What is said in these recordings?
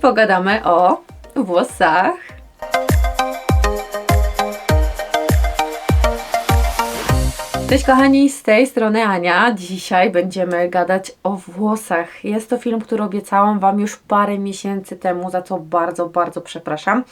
pogadamy o włosach. Cześć kochani, z tej strony Ania. Dzisiaj będziemy gadać o włosach. Jest to film, który obiecałam Wam już parę miesięcy temu, za co bardzo, bardzo przepraszam.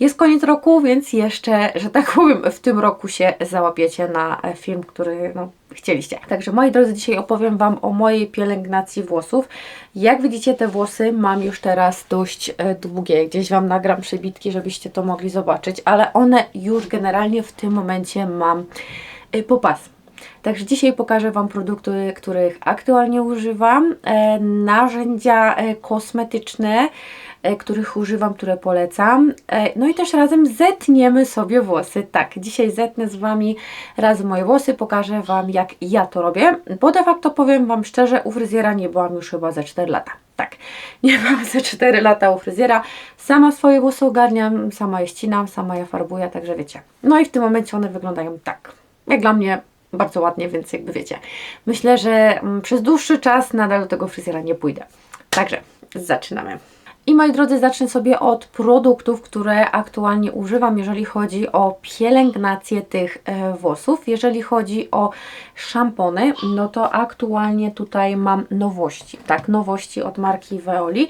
Jest koniec roku, więc jeszcze, że tak powiem, w tym roku się załapiecie na film, który no, chcieliście. Także moi drodzy, dzisiaj opowiem Wam o mojej pielęgnacji włosów. Jak widzicie, te włosy mam już teraz dość e, długie. Gdzieś Wam nagram przebitki, żebyście to mogli zobaczyć, ale one już generalnie w tym momencie mam e, po pas. Także dzisiaj pokażę Wam produkty, których aktualnie używam, e, narzędzia kosmetyczne, których używam, które polecam. E, no i też razem zetniemy sobie włosy. Tak, dzisiaj zetnę z Wami razem moje włosy, pokażę Wam jak ja to robię, bo de facto powiem Wam szczerze, u fryzjera nie byłam już chyba za 4 lata. Tak, nie byłam za 4 lata u fryzjera. Sama swoje włosy ogarniam, sama je ścinam, sama je farbuję, także wiecie. No i w tym momencie one wyglądają tak. Jak dla mnie bardzo ładnie, więc jakby wiecie. Myślę, że mm, przez dłuższy czas nadal do tego fryzjera nie pójdę. Także zaczynamy. I moi drodzy, zacznę sobie od produktów, które aktualnie używam, jeżeli chodzi o pielęgnację tych e, włosów. Jeżeli chodzi o szampony, no to aktualnie tutaj mam nowości. Tak, nowości od marki Veoli.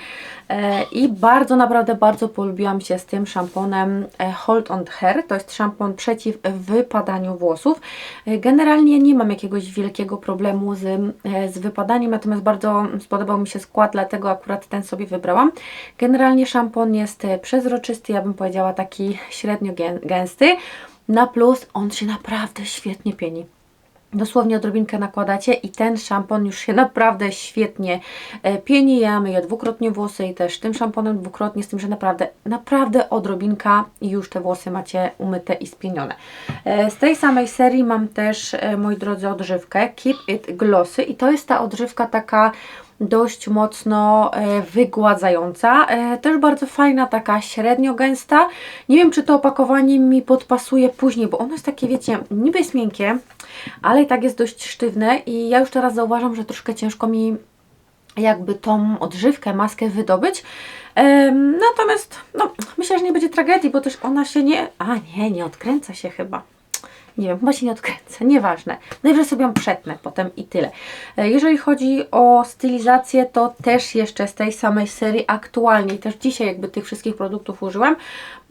E, I bardzo, naprawdę bardzo polubiłam się z tym szamponem e, Hold on Hair. To jest szampon przeciw wypadaniu włosów. Generalnie nie mam jakiegoś wielkiego problemu z, z wypadaniem, natomiast bardzo spodobał mi się skład, dlatego akurat ten sobie wybrałam. Generalnie szampon jest e, przezroczysty, ja bym powiedziała taki średnio gę- gęsty. Na plus on się naprawdę świetnie pieni. Dosłownie odrobinkę nakładacie i ten szampon już się naprawdę świetnie e, pieni. Ja myję dwukrotnie włosy i też tym szamponem dwukrotnie, z tym, że naprawdę, naprawdę odrobinka i już te włosy macie umyte i spienione. E, Z tej samej serii mam też, moi drodzy, odżywkę Keep It Glossy i to jest ta odżywka taka dość mocno e, wygładzająca. E, też bardzo fajna, taka średnio gęsta. Nie wiem, czy to opakowanie mi podpasuje później, bo ono jest takie, wiecie, niby jest miękkie, ale i tak jest dość sztywne i ja już teraz zauważam, że troszkę ciężko mi jakby tą odżywkę, maskę wydobyć. Natomiast no, myślę, że nie będzie tragedii, bo też ona się nie... A nie, nie odkręca się chyba. Nie wiem, chyba się nie odkręca, nieważne. Najwyżej sobie ją przetnę potem i tyle. E, Jeżeli chodzi o stylizację, to też jeszcze z tej samej serii aktualnie, też dzisiaj jakby tych wszystkich produktów użyłam,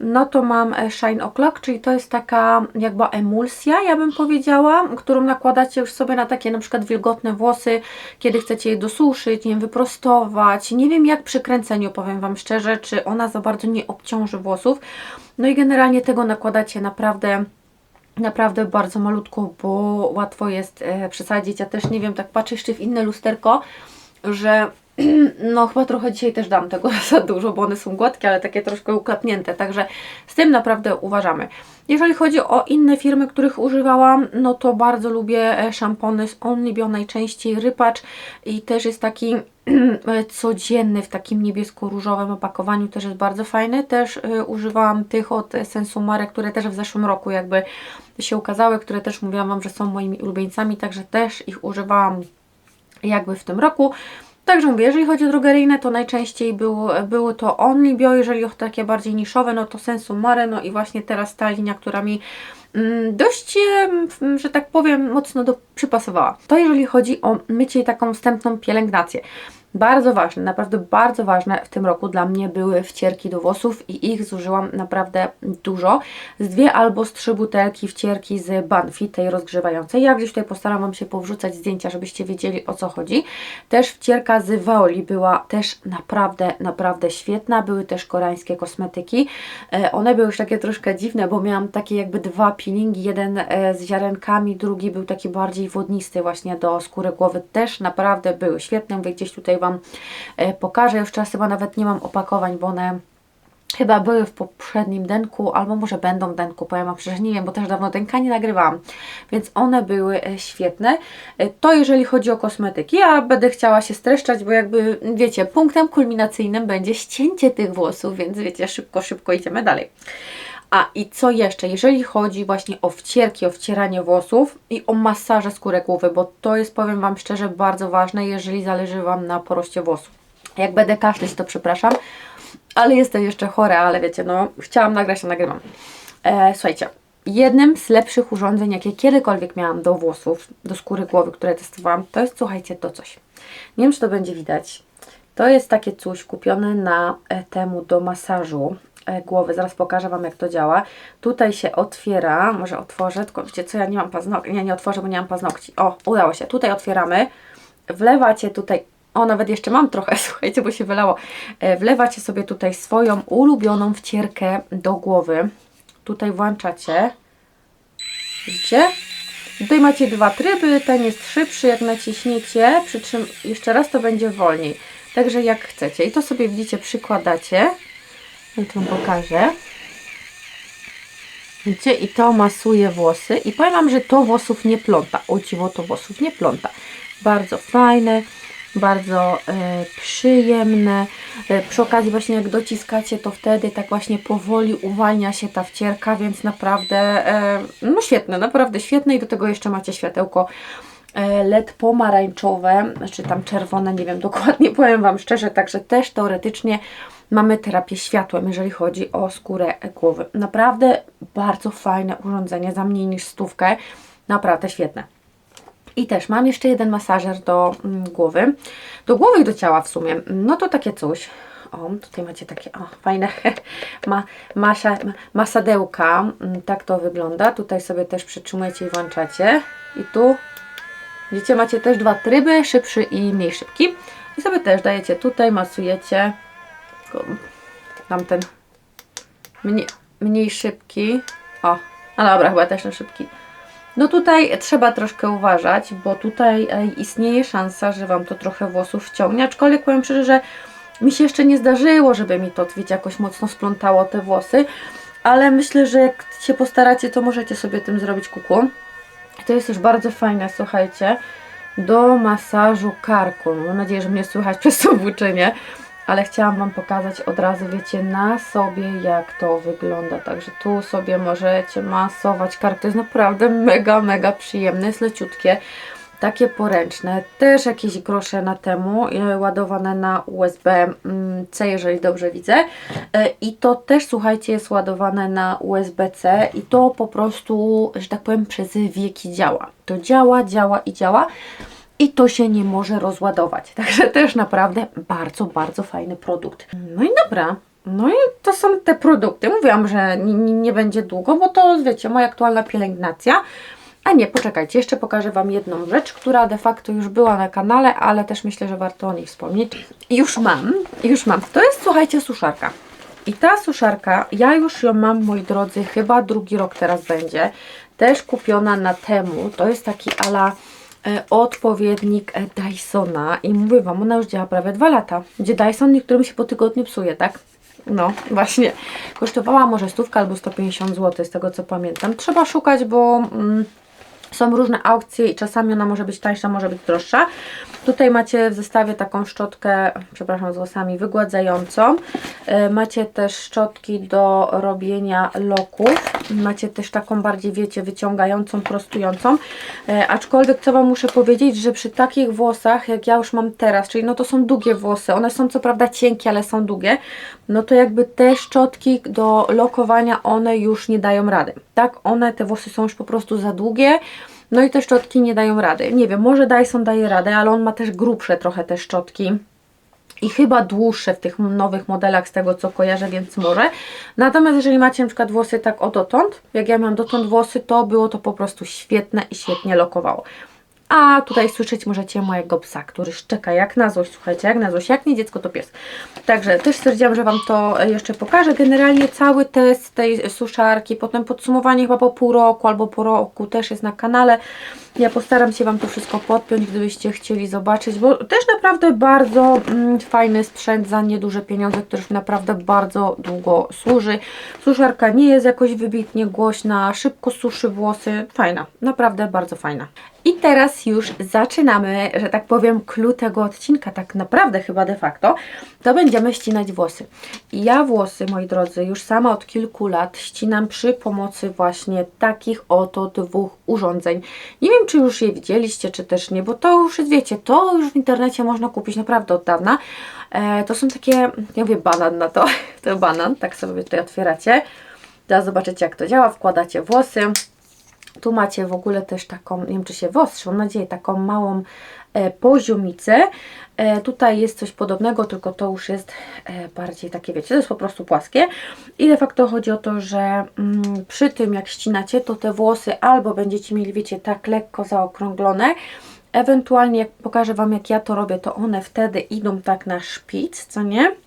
no to mam e, Shine O'Clock, czyli to jest taka jakby emulsja, ja bym powiedziała, którą nakładacie już sobie na takie na przykład wilgotne włosy, kiedy chcecie je dosuszyć, nie wiem, wyprostować. Nie wiem jak przy kręceniu, powiem Wam szczerze, czy ona za bardzo nie obciąży włosów. No i generalnie tego nakładacie naprawdę naprawdę bardzo malutko, bo łatwo jest e, przesadzić. Ja też nie wiem, tak patrzę jeszcze w inne lusterko, że no chyba trochę dzisiaj też dam tego za dużo, bo one są gładkie, ale takie troszkę uklapnięte, także z tym naprawdę uważamy. Jeżeli chodzi o inne firmy, których używałam, no to bardzo lubię e, szampony z Onlibio, najczęściej rypacz i też jest taki e, codzienny w takim niebiesko-różowym opakowaniu, też jest bardzo fajny. Też y, używałam tych od Sensumare, które też w zeszłym roku jakby się ukazały, które też mówiłam Wam, że są moimi ulubieńcami, także też ich używałam jakby w tym roku. Także mówię, jeżeli chodzi o drogeryjne, to najczęściej były to Only Bio, jeżeli o takie bardziej niszowe, no to Sensu Mare, no i właśnie teraz ta linia, która mi mm, dość, że tak powiem, mocno do, przypasowała. To jeżeli chodzi o mycie i taką wstępną pielęgnację. Bardzo ważne, naprawdę bardzo ważne w tym roku dla mnie były wcierki do włosów i ich zużyłam naprawdę dużo. Z dwie albo z trzy butelki wcierki z Banfi, tej rozgrzewającej. Ja gdzieś tutaj postaram Wam się powrzucać zdjęcia, żebyście wiedzieli o co chodzi. Też wcierka z Veoli była też naprawdę, naprawdę świetna. Były też koreańskie kosmetyki. E, one były już takie troszkę dziwne, bo miałam takie jakby dwa peelingi, jeden e, z ziarenkami, drugi był taki bardziej wodnisty właśnie do skóry głowy. Też naprawdę były świetne. Mówię, gdzieś tutaj Wam e, pokażę. Już teraz chyba nawet nie mam opakowań, bo one chyba były w poprzednim denku, albo może będą denku, powiem Wam szczerze, nie wiem, bo też dawno denka nie nagrywałam, więc one były e, świetne. E, To jeżeli chodzi o kosmetyki, ja będę chciała się streszczać, bo jakby, wiecie, punktem kulminacyjnym będzie ścięcie tych włosów, więc wiecie, szybko, szybko idziemy dalej. A i co jeszcze, jeżeli chodzi właśnie o wcierki, o wcieranie włosów i o masaże skóry głowy, bo to jest, powiem Wam szczerze, bardzo ważne, jeżeli zależy Wam na poroście włosów. Jak będę kaszleć, to przepraszam, ale jestem jeszcze chora, ale wiecie, no chciałam nagrać, to nagrywam. E, słuchajcie, jednym z lepszych urządzeń, jakie kiedykolwiek miałam do włosów, do skóry głowy, które testowałam, to jest, słuchajcie, to coś. Nie wiem, czy to będzie widać. To jest takie coś kupione na e, temu do masażu głowy. Zaraz pokażę Wam, jak to działa. Tutaj się otwiera, może otworzę, tylko wiecie co, ja nie mam paznokci, nie, nie otworzę, bo nie mam paznokci. O, udało się. Tutaj otwieramy, wlewacie tutaj, o, nawet jeszcze mam trochę, słuchajcie, bo się wylało. E, Wlewacie sobie tutaj swoją ulubioną wcierkę do głowy. Tutaj włączacie. Widzicie? Tutaj macie dwa tryby, ten jest szybszy, jak naciśniecie, przy czym jeszcze raz to będzie wolniej. Także jak chcecie. I to sobie widzicie, przykładacie. Ja pokażę. Widzicie? I to masuje włosy. I powiem Wam, że to włosów nie pląta. O dziwo, to włosów nie pląta. Bardzo fajne, bardzo e, przyjemne. E, przy okazji właśnie jak dociskacie, to wtedy tak właśnie powoli uwalnia się ta wcierka, więc naprawdę e, no świetne, naprawdę świetne i do tego jeszcze macie światełko e, LED pomarańczowe, czy tam czerwone, nie wiem dokładnie, powiem Wam szczerze, także też teoretycznie mamy terapię światłem, jeżeli chodzi o skórę głowy. Naprawdę bardzo fajne urządzenie, za mniej niż stówkę, naprawdę świetne. I też mam jeszcze jeden masażer do mm, głowy, do głowy i do ciała w sumie. No to takie coś. O, tutaj macie takie o, fajne ma, masza, ma, masadełka. Mm, Tak to wygląda. Tutaj sobie też przytrzymujecie i włączacie. I tu widzicie, macie też dwa tryby, szybszy i mniej szybki. I sobie też dajecie tutaj, masujecie. Tamten mniej, mniej szybki. O, no dobra, chyba też ten szybki. No tutaj trzeba troszkę uważać, bo tutaj istnieje szansa, że Wam to trochę włosów wciągnie, aczkolwiek powiem szczerze, że mi się jeszcze nie zdarzyło, żeby mi to, wiecie, jakoś mocno splątało te włosy, ale myślę, że jak się postaracie, to możecie sobie tym zrobić kuku. To jest też bardzo fajne, słuchajcie, do masażu karku. Mam nadzieję, że mnie słychać przez to włóczenie, ale chciałam Wam pokazać od razu, wiecie, na sobie jak to wygląda. Także tu sobie możecie masować kark. To jest naprawdę mega, mega przyjemne, jest leciutkie. Takie poręczne, też jakieś grosze na temu, e, ładowane na USB-C, jeżeli dobrze widzę. E, I to też, słuchajcie, jest ładowane na USB-C i to po prostu, że tak powiem, przez wieki działa. To działa, działa i działa i to się nie może rozładować. Także też naprawdę bardzo, bardzo fajny produkt. No i dobra. No i to są te produkty. Mówiłam, że nie, będzie długo, bo to wiecie, moja aktualna pielęgnacja. A nie, poczekajcie, jeszcze pokażę Wam jedną rzecz, która de facto już była na kanale, ale też myślę, że warto o niej wspomnieć. Już mam, już mam. To jest, słuchajcie, suszarka. I ta suszarka, ja już ją mam, moi drodzy, chyba drugi rok teraz będzie. Też kupiona na temu. To jest taki ala odpowiednik e, Dysona i mówię Wam, ona już działa prawie dwa lata. Gdzie Dyson niektórym się po tygodniu psuje, tak? No, właśnie. Kosztowała może stówkę albo 150 zł, z tego co pamiętam. Trzeba szukać, bo mm, są różne aukcje i czasami ona może być tańsza, może być droższa. Tutaj macie w zestawie taką szczotkę, przepraszam, z włosami wygładzającą. E, Macie też szczotki do robienia loków. Macie też taką bardziej, wiecie, wyciągającą, prostującą. E, Aczkolwiek co Wam muszę powiedzieć, że przy takich włosach, jak ja już mam teraz, czyli no to są długie włosy, one są co prawda cienkie, ale są długie, no to jakby te szczotki do lokowania, one już nie dają rady. Tak, one, te włosy są już po prostu za długie. No i te szczotki nie dają rady. Nie wiem, może Dyson daje radę, ale on ma też grubsze trochę te szczotki. I chyba dłuższe w tych nowych modelach z tego co kojarzę, więc może. Natomiast jeżeli macie na przykład włosy tak o dotąd, jak ja miałam dotąd włosy, to było to po prostu świetne i świetnie lokowało. A tutaj słyszeć możecie mojego psa, który szczeka jak na złość, słuchajcie, jak na złość, jak nie dziecko to pies. Także też stwierdziłam, że Wam to e, jeszcze pokażę. Generalnie cały test tej suszarki, potem podsumowanie chyba po pół roku albo po roku też jest na kanale. Ja postaram się Wam to wszystko podpiąć, gdybyście chcieli zobaczyć, bo też naprawdę bardzo mm, fajny sprzęt za nieduże pieniądze, który naprawdę bardzo długo służy. Suszarka nie jest jakoś wybitnie głośna, szybko suszy włosy, fajna, naprawdę bardzo fajna. I teraz już zaczynamy, że tak powiem, clue tego odcinka, tak naprawdę chyba de facto, to będziemy ścinać włosy. I ja włosy, moi drodzy, już sama od kilku lat ścinam przy pomocy właśnie takich oto dwóch urządzeń. Nie wiem, czy już je widzieliście, czy też nie, bo to już wiecie, to już w internecie można kupić naprawdę od dawna. E, to są takie, ja mówię banan na to, to banan, tak sobie tutaj otwieracie. Teraz zobaczycie, jak to działa. Wkładacie włosy. Tu macie w ogóle też taką, nie wiem czy się wyostrzy, mam nadzieję, taką małą e, poziomicę. E, tutaj jest coś podobnego, tylko to już jest e, bardziej takie, wiecie, to jest po prostu płaskie. I de facto chodzi o to, że mm, przy tym jak ścinacie, to te włosy albo będziecie mieli, wiecie, tak lekko zaokrąglone, ewentualnie jak pokażę Wam jak ja to robię, to one wtedy idą tak na szpic, co nie?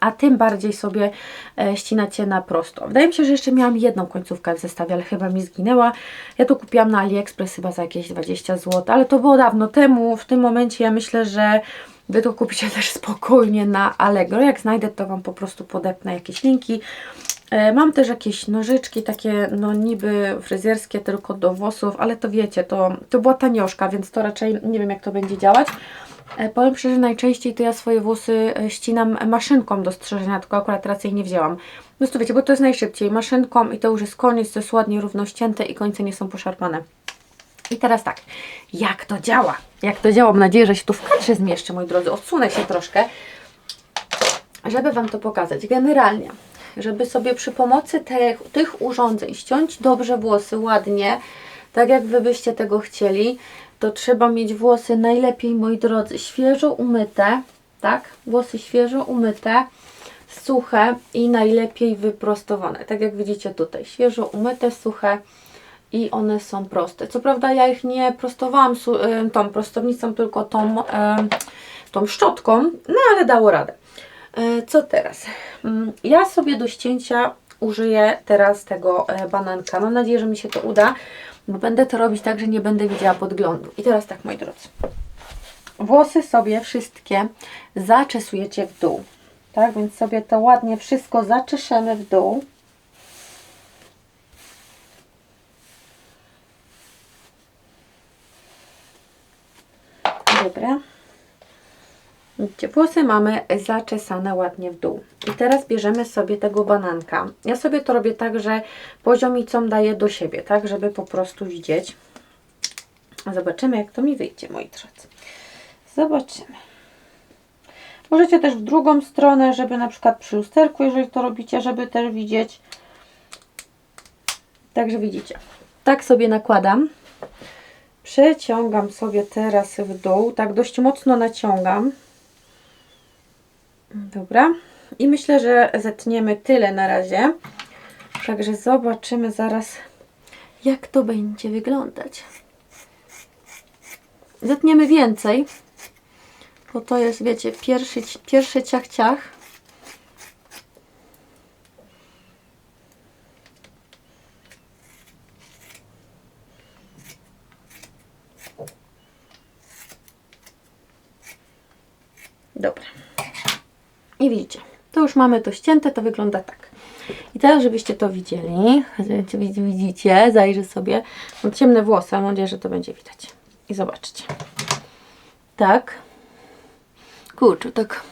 A tym bardziej sobie e, ścinacie na prosto. Wydaje mi się, że jeszcze miałam jedną końcówkę w zestawie, ale chyba mi zginęła. Ja to kupiłam na AliExpress chyba za jakieś 20 zł, ale to było dawno temu. W tym momencie ja myślę, że Wy to kupicie też spokojnie na Allegro. Jak znajdę, to Wam po prostu podepnę jakieś linki. E, Mam też jakieś nożyczki, takie no niby fryzjerskie, tylko do włosów, ale to wiecie, to, to była tanioszka, więc to raczej nie wiem jak to będzie działać. E, Powiem szczerze, najczęściej to ja swoje włosy e, ścinam maszynką do strzyżenia, tylko akurat teraz jej nie wzięłam. Po prostu wiecie, bo to jest najszybciej, maszynką i to już jest koniec, to jest ładnie równo ścięte i końce nie są poszarpane. I teraz tak, jak to działa? Jak to działa? Mam nadzieję, że się tu w kadrze zmieszczę, moi drodzy. Odsunę się troszkę, żeby Wam to pokazać. Generalnie, żeby sobie przy pomocy tych, tych urządzeń ściąć dobrze włosy, ładnie, tak jak Wy byście tego chcieli, to trzeba mieć włosy najlepiej, moi drodzy, świeżo umyte, tak? Włosy świeżo umyte, suche i najlepiej wyprostowane. Tak jak widzicie tutaj, świeżo umyte, suche i one są proste. Co prawda ja ich nie prostowałam tą prostownicą, tylko tą, tą szczotką, no ale dało radę. Y, Co teraz? Mm, Ja sobie do ścięcia użyję teraz tego e, bananka. Mam nadzieję, że mi się to uda, bo będę to robić tak, że nie będę widziała podglądu. I teraz tak, moi drodzy. Włosy sobie wszystkie zaczesujecie w dół. Tak, więc sobie to ładnie wszystko zaczeszemy w dół. Dobra. Włosy mamy zaczesane ładnie w dół. I teraz bierzemy sobie tego bananka. Ja sobie to robię tak, że poziomicą daję do siebie, tak, żeby po prostu widzieć. Zobaczymy, jak to mi wyjdzie, moi drodzy. Zobaczymy. Możecie też w drugą stronę, żeby na przykład przy lusterku, jeżeli to robicie, żeby też widzieć. Także widzicie. Tak sobie nakładam. Przeciągam sobie teraz w dół, tak dość mocno naciągam. Dobra. I myślę, że zetniemy tyle na razie. Także zobaczymy zaraz, jak to będzie wyglądać. Zetniemy więcej, bo to jest, wiecie, pierwszy, pierwszy ciach ciach. Dobra. I widzicie, to już mamy to ścięte, to wygląda tak. I teraz, żebyście to widzieli, widzicie, zajrzę sobie, mam ciemne włosy, mam nadzieję, że to będzie widać. I zobaczcie. Tak. Kurczę, tak,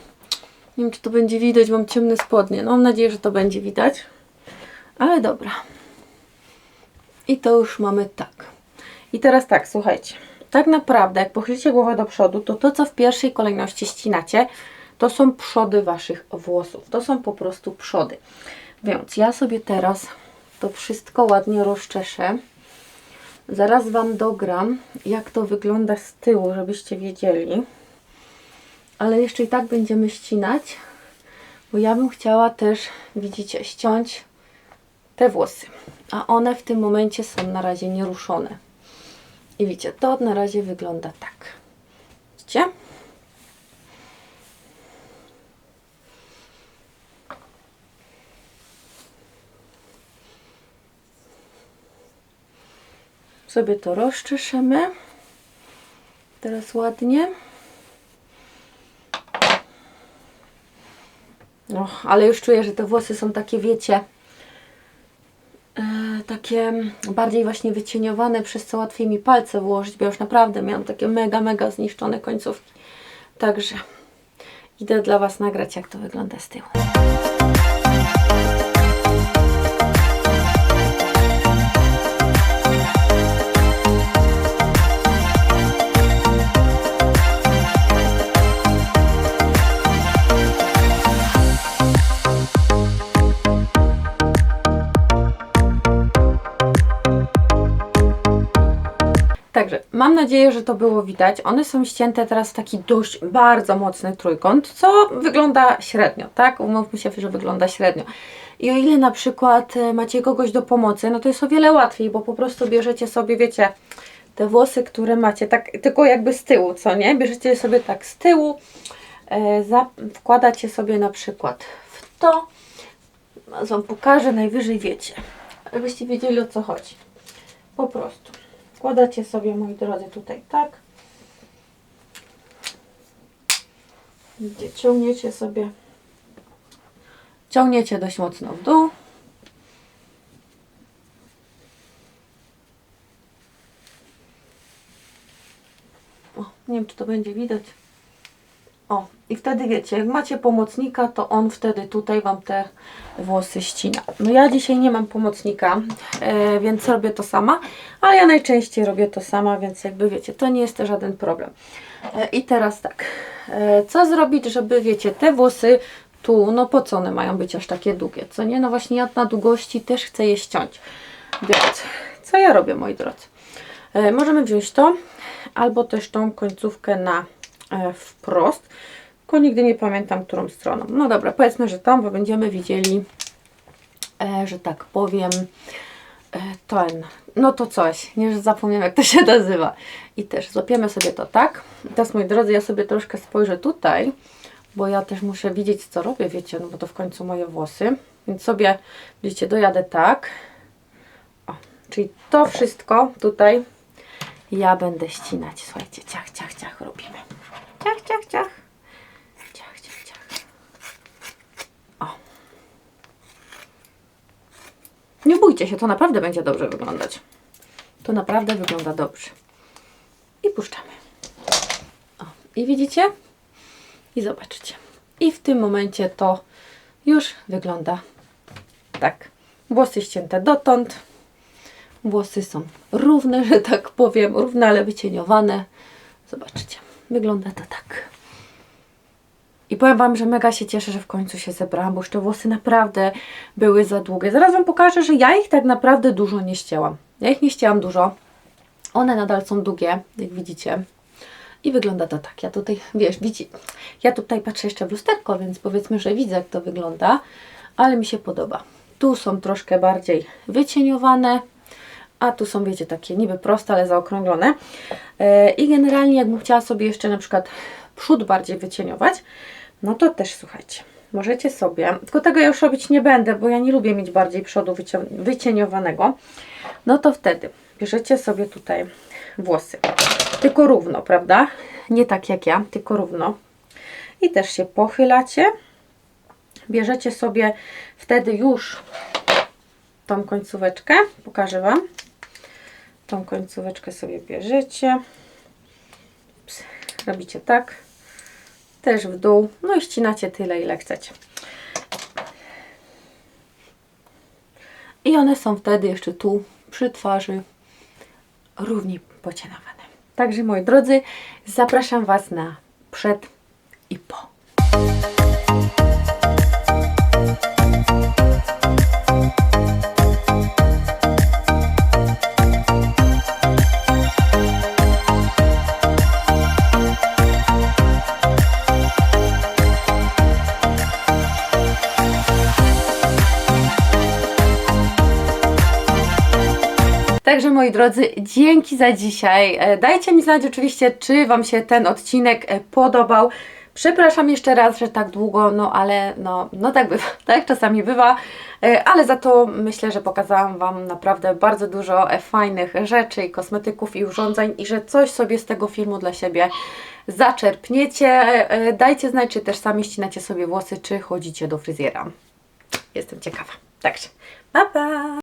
nie wiem, czy to będzie widać, mam ciemne spodnie. No, mam nadzieję, że to będzie widać. Ale dobra. I to już mamy tak. I teraz tak, słuchajcie. Tak naprawdę, jak pochylicie głowę do przodu, to to, co w pierwszej kolejności ścinacie, to są przody Waszych włosów. To są po prostu przody. Więc ja sobie teraz to wszystko ładnie rozczeszę. Zaraz Wam dogram, jak to wygląda z tyłu, żebyście wiedzieli. Ale jeszcze i tak będziemy ścinać, bo ja bym chciała też, widzicie, ściąć te włosy. A one w tym momencie są na razie nieruszone. I widzicie, to na razie wygląda tak. Widzicie? Sobie to rozczeszemy. Teraz ładnie. No, ale już czuję, że te włosy są takie, wiecie, e, takie bardziej właśnie wycieniowane, przez co łatwiej mi palce włożyć, bo już naprawdę miałam takie mega, mega zniszczone końcówki. Także idę dla Was nagrać, jak to wygląda z tyłu. Mam nadzieję, że to było widać. One są ścięte teraz w taki dość bardzo mocny trójkąt, co wygląda średnio, tak? Umówmy się, że wygląda średnio. I o ile na przykład e, macie kogoś do pomocy, no to jest o wiele łatwiej, bo po prostu bierzecie sobie, wiecie, te włosy, które macie, tak tylko jakby z tyłu, co nie? Bierzecie je sobie tak z tyłu, e, wkładacie sobie na przykład w to, Wam pokażę, najwyżej wiecie, abyście wiedzieli o co chodzi. Po prostu wkładacie sobie, moi drodzy, tutaj tak. Widzicie, ciągniecie sobie, ciągniecie dość mocno w dół. O, nie wiem, czy to będzie widać. O, i wtedy wiecie, jak macie pomocnika, to on wtedy tutaj Wam te włosy ścina. No ja dzisiaj nie mam pomocnika, e, więc robię to sama, ale ja najczęściej robię to sama, więc jakby wiecie, to nie jest żaden problem. E, I teraz tak, e, co zrobić, żeby wiecie, te włosy tu, no po co one mają być aż takie długie, co nie? No właśnie ja na długości też chcę je ściąć. Więc, co ja robię, moi drodzy? E, możemy wziąć to, albo też tą końcówkę na wprost, tylko nigdy nie pamiętam, którą stroną. No dobra, powiedzmy, że tą, bo będziemy widzieli, e, że tak powiem, e, ten, no to coś, nie, że zapomniałem jak to się nazywa. I też złapiemy sobie to tak. Teraz, moi drodzy, ja sobie troszkę spojrzę tutaj, bo ja też muszę widzieć, co robię, wiecie, no bo to w końcu moje włosy. Więc sobie, widzicie, dojadę tak. O, czyli to wszystko tutaj ja będę ścinać. Słuchajcie, ciach, ciach, ciach robimy. Ciach, ciach, ciach. Ciach, ciach, ciach. O. Nie bójcie się, to naprawdę będzie dobrze wyglądać. To naprawdę wygląda dobrze. I puszczamy. O, i widzicie? I zobaczcie. I w tym momencie to już wygląda tak. Włosy ścięte dotąd. Włosy są równe, że tak powiem, równe, ale wycieniowane. Zobaczcie, wygląda to tak. I powiem Wam, że mega się cieszę, że w końcu się zebrałam, bo już te włosy naprawdę były za długie. Zaraz Wam pokażę, że ja ich tak naprawdę dużo nie ścięłam. Ja ich nie ścięłam dużo. One nadal są długie, jak widzicie. I wygląda to tak. Ja tutaj, wiesz, widzi, ja tutaj patrzę jeszcze w lusterko, więc powiedzmy, że widzę, jak to wygląda, ale mi się podoba. Tu są troszkę bardziej wycieniowane, a tu są, wiecie, takie niby proste, ale zaokrąglone. E, I generalnie, jakbym chciała sobie jeszcze na przykład przód bardziej wycieniować, no to też słuchajcie, możecie sobie, tylko tego ja już robić nie będę, bo ja nie lubię mieć bardziej przodu wycieniowanego, no to wtedy bierzecie sobie tutaj włosy, tylko równo, prawda? Nie tak jak ja, tylko równo. I też się pochylacie. Bierzecie sobie wtedy już tą końcóweczkę, pokażę Wam. Tą końcóweczkę sobie bierzecie. Robicie tak. Też w dół. No i ścinacie tyle, ile chcecie. I one są wtedy jeszcze tu przy twarzy równie pocienowane. Także moi drodzy, zapraszam Was na przed i po. Także moi drodzy, dzięki za dzisiaj. E, Dajcie mi znać oczywiście, czy Wam się ten odcinek e, podobał. Przepraszam jeszcze raz, że tak długo, no ale no, no tak bywa, tak czasami bywa, E, ale za to myślę, że pokazałam Wam naprawdę bardzo dużo fajnych rzeczy i kosmetyków i urządzeń i że coś sobie z tego filmu dla siebie zaczerpniecie. Dajcie znać, czy też sami ścinacie sobie włosy, czy chodzicie do fryzjera. Jestem ciekawa. Także, pa pa!